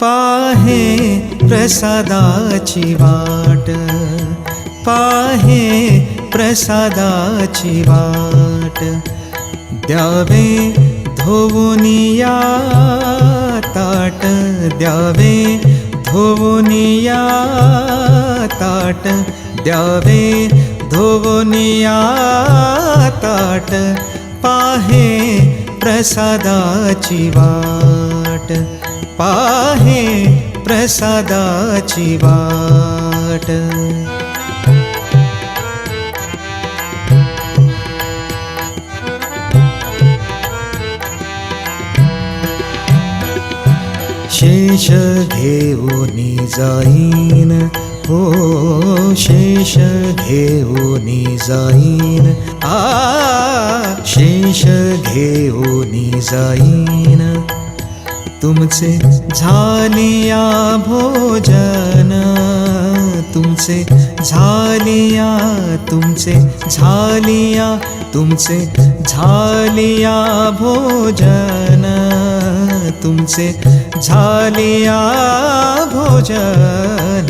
पाहे प्रसादाची वाट पाहे प्रसादाची वाट द्यावे धोवुनिया ताट द्यावे धोवुनिया ताट द्यावे धोवुनिया ताट पाहे प्रसादाची वाट पाहे प्रसादाची वाट. शेष घेऊनी जाईन हो शेष घेऊनी जाईन. आ शेष घेऊनी जाईन. तुमचे झालिया भोजन तुमचे झालिया तुमचे झालिया तुमचे झालिया भोजन तुमचे झालिया भोजन.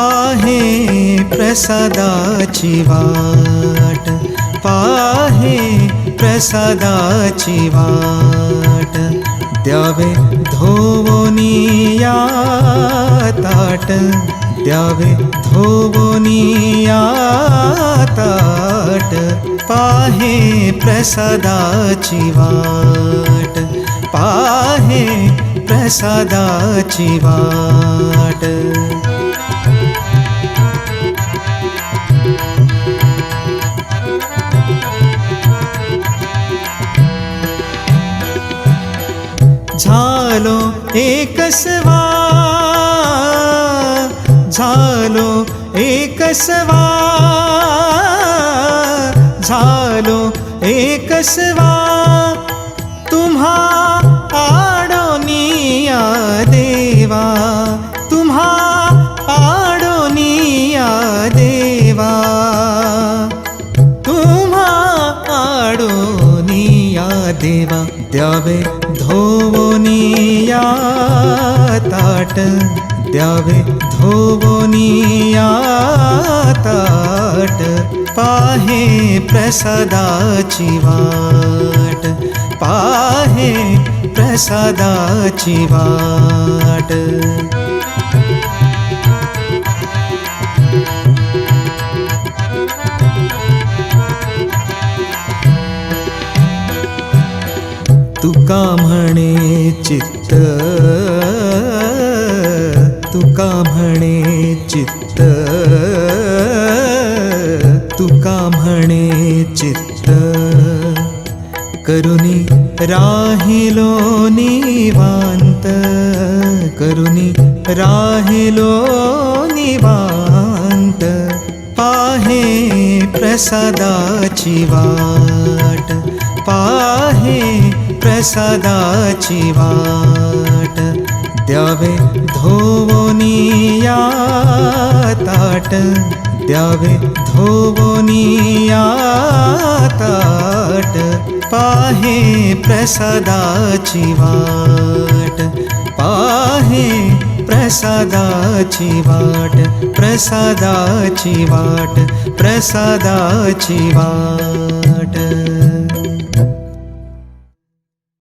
पाहे प्रसादाची वाट. पाहे प्रसादाची वाट. द्यावे धोवनिया ताट. द्यावे धोवनिया ताट. पाहे प्रसादाची वाट. पाहे प्रसादाची वाट. एकसवा झालो एकसवा झालो एकसवा तुम्हा आडोनिया देवा तुम्हा आडोनिया देवा तुम्हा आडोनिया देवा द्यावे धोवनिया ताट द्यावे धोवनिया ताट पाहे प्रसादाची वाट पाहे प्रसादाची वाट तुका म्हणे चित्त. तुका म्हणे चित्त. तुका म्हणे चित्त. करुणी राहिलो निवांत. करुणी राहिलो निवांत. पाहे प्रसादाची वाट. पाहे प्रसादाची वाट द्यावे धोवनिया ताट द्यावे धोवनिया ताट पाहे प्रसादाची वाट पाहे प्रसादाची वाट प्रसादाची वाट प्रसादाची वाट.